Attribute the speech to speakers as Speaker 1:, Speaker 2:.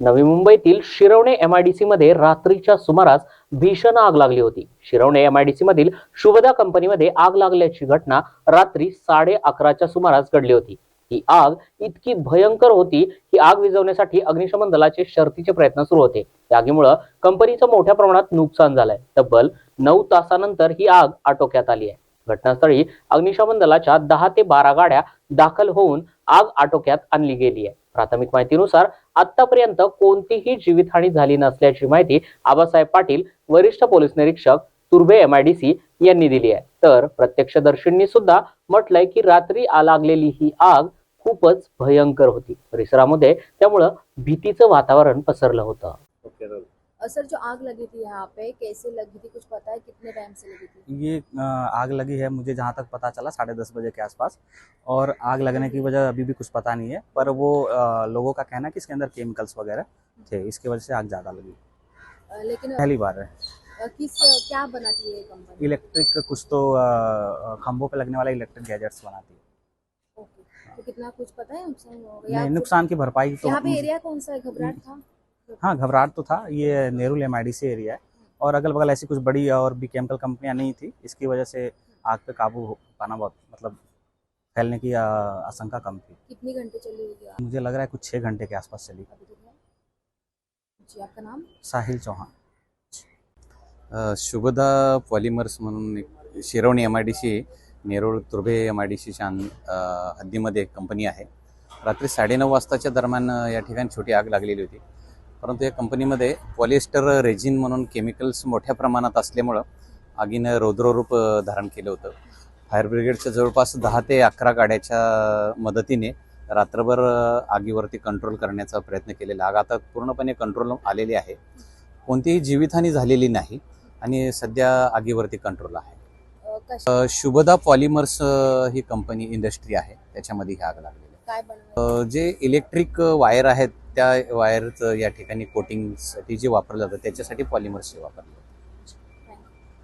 Speaker 1: नवी मुंबईतील शिरवणे एमआयडीसी मध्ये रात्रीच्या सुमारास भीषण आग लागली होती. शिरवणे एमआयडीसी मधील शुभदा कंपनीमध्ये आग लागल्याची घटना रात्री साडे अकराच्या सुमारास घडली होती. ही आग इतकी भयंकर होती की आग विझवण्यासाठी अग्निशमन दलाचे शर्तीचे प्रयत्न सुरू होते. या आगीमुळे कंपनीचं मोठ्या प्रमाणात नुकसान झालंय. तब्बल नऊ तासानंतर ही आग आटोक्यात आली आहे. घटनास्थळी अग्निशमन दलाच्या दहा ते बारा गाड्या दाखल होऊन आग आटोक्यात आणली गेली आहे. प्राथमिक माहितीनुसार आतापर्यंत कोणतीही जीवितहानी झाली नसल्याची माहिती आबासाहेब पाटील वरिष्ठ पोलीस निरीक्षक तुर्भे एमआयडीसी यांनी दिली आहे. तर प्रत्यक्षदर्शींनी सुद्धा म्हटलंय की रात्री आ लागलेली ही आग खूपच भयंकर होती. परिसरामध्ये त्यामुळं भीतीचं वातावरण पसरलं होतं.
Speaker 2: ओके
Speaker 3: सर जो आग लगी थी यहाँ पे कैसे लगी थी कुछ पता है? कितने टाइम से लगी थी?
Speaker 4: ये आग लगी है मुझे जहाँ तक पता चला साढ़े दस बजे के आसपास। और आग लगने की वजह अभी भी कुछ पता नहीं है पर वो लोगों का कहना है कि इसके अंदर केमिकल्स वगैरह थे इसकी वजह से आग ज़्यादा लगी।
Speaker 3: लेकिन
Speaker 4: पहली बार है।
Speaker 3: किस क्या बनाती है कंपनी
Speaker 4: इलेक्ट्रिक कुछ तो खंभों पे लगने वाला इलेक्ट्रिक गैजेट्स बनाती है।
Speaker 3: तो कितना कुछ पता है नुकसान होगा या
Speaker 4: नहीं नुकसान की भरपाई तो
Speaker 3: यहाँ पे एरिया कौन सा है? घबराहट था?
Speaker 4: हाँ घबराहट तो था। ये नेहरू एम एरिया है। और अगल बगल ऐसी कुछ बड़ी और भी केमिकल कंपनियाँ नहीं थी। इसकी वजह से आग पे काबू हो पाना बहुत मतलब फैलने की आशंका कम थी।
Speaker 3: कितनी घंटे चली होगी
Speaker 4: मुझे लग रहा है कुछ छः घंटे के आसपास चली।
Speaker 3: अभी जी आपका नाम?
Speaker 4: साहिल चौहान।
Speaker 2: शुभदा पॉलिमर्स म्हणून एक Shirvane M I D C Nerul Turbhe M I D C सीच्या हद्दीमध्ये एक कंपनी आहे. रात्री साडेनऊ वाजताच्या दरम्यान या ठिकाणी छोटी आग लागलेली होती. परंतु या कंपनीमध्ये पॉलिएस्टर रेजिन म्हणून केमिकल्स मोठ्या प्रमाणात असल्यामुळं आगीनं रौद्ररूप धारण केलं होतं. फायर ब्रिगेडच्या जवळपास दहा ते अकरा गाड्याच्या मदतीने रात्रभर आगीवरती कंट्रोल करण्याचा प्रयत्न केलेला. आग आता पूर्णपणे कंट्रोल आलेली आहे. कोणतीही जीवितहानी झालेली नाही आणि सध्या आगीवरती कंट्रोल आहे. शुभदा पॉलिमर्स ही कंपनी इंडस्ट्री आहे. त्याच्यामध्ये ही आग लागलेली आहे. जे इलेक्ट्रिक वायर आहेत त्या वायरचं या ठिकाणी कोटिंगसाठी जे वापरलं जातं त्याच्यासाठी पॉलिमर्स वापरले